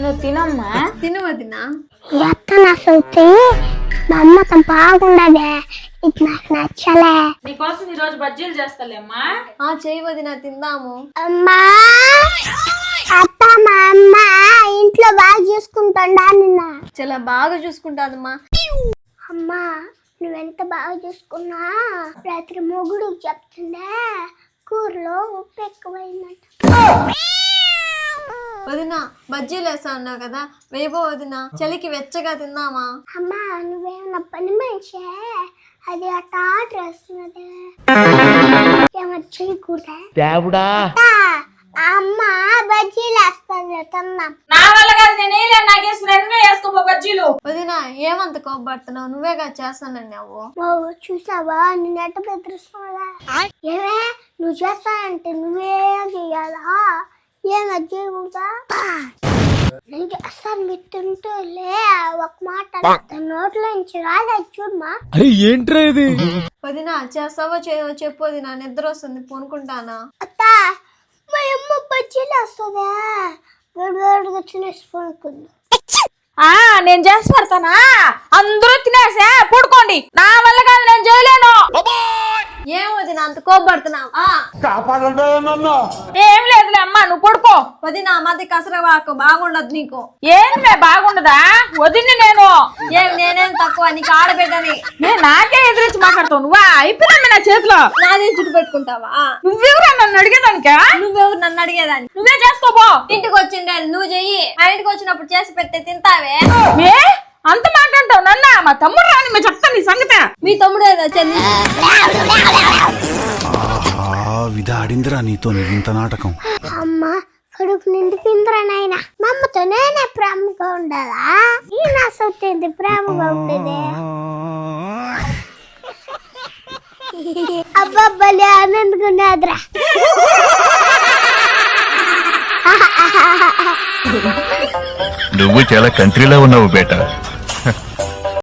నువ్వు తినమ్మా. తిను వదినా. ఎత్తన అసలు మా అమ్మతో బాగుండదే. ఇది నాకు నచ్చలే. నీకోసం ఈ రోజు బజ్జీలు చేస్తాలేమ్మా. ఆ చేయి వదినా తిందాము. అమ్మా అత్త మా అమ్మ ఇంట్లో బాగా చూసుకుంటుండా నిన్న? చాలా బాగా చూసుకుంటాదమ్మా. అమ్మా నువ్వెంత బాగా చూసుకున్నా? రాత్రి మొగుడు చెప్తుండే కూరలో ఉప్పు ఎక్కువైందంట. వదినా బజ్జీలు వేస్తా అన్నావు కదా? వేయబో వదినా చలికి వెచ్చగా తిందామా? అమ్మా నువ్వేమన్నా పని మనిషే? అది అట్ట చేయకూడదా? దేవుడా. అమ్మ బజ్జీలు వేస్తుంది తిన్నాం నా వల్ల కాదు నేను వేయలేను నాకేసి రెండుగా వేసుకోపో బజ్జీలు. వదినా ఏమంత కోపడుతున్నావు? నువ్వేగా చేస్తానన్నావు ఓ చూసావా? నేను ఎట్ట బెదిరిస్తున్నావా ఏమే నువ్వు చేస్తానంటే నువ్వే చెయ్యాలా నేను చేస్తాను మిట్టుంటూ లే ఒక మాట నోట్లో నుంచి రాలేదు చూడమా అరే ఏంట్రా ఇది? వదినా చేస్తావో చేయవో చెప్పు వదినా నిద్ర వస్తుంది పూనుకుంటానా? అత్త మా అమ్మ బజ్జీలు వస్తుందా? వేడి వేడిగా తినేసుకుంటుంది ఆ నేను చేసి పెడతానా? అందరూ తినేసా పడుకోండి. నా వల్ల కాదు నేను చేయలేను. ఆ. ఏం లేదులే అమ్మా నువ్వు పడుకో. వదినా మధ్య కసరవాకు బాగుండదు నీకు. ఏం మే బాగుండదా? వదిన్ని నేను. ఏం నేనేం తక్కువ నీకు ఆడబిడ్డని. నేను నాకే ఎదురించి మాట్లాడతావు. నువ్వా? అయిపోయిందమ్మ నా చేతిలో. నాది చుట్టు పెట్టుకుంటావా? నువ్వెవరా నన్ను అడిగేదానికా? నువ్వెవరు నన్ను అడిగేదాన్ని? నువ్వే చేసుకోపో ఇంటికి వచ్చిండే నువ్వు చెయ్యి. మా ఇంటికి వచ్చినప్పుడు చేసి పెడితే తింటావే. ఏ? అంత మాట్లాడతావు నన్న? మా తమ్ముడు రాని చెప్తాను నీ సంగతి. మీ తమ్ముడు ఏదో చెల్లి ఆ విధాడిందిరా నీతో నువ్వు ఇంత నాటకం. అమ్మ కడుపు నిండిపోయిందిరా నాయన. మా అమ్మతో నేనే ప్రేమగా ఉండాలా ఈ నా సొత్తేంది ప్రేమగా ఉండేది? అబ్బాబ్బలే ఆనందుకున్నాదిరా నువ్వు చాలా కంట్రీలో ఉన్నావు బేట.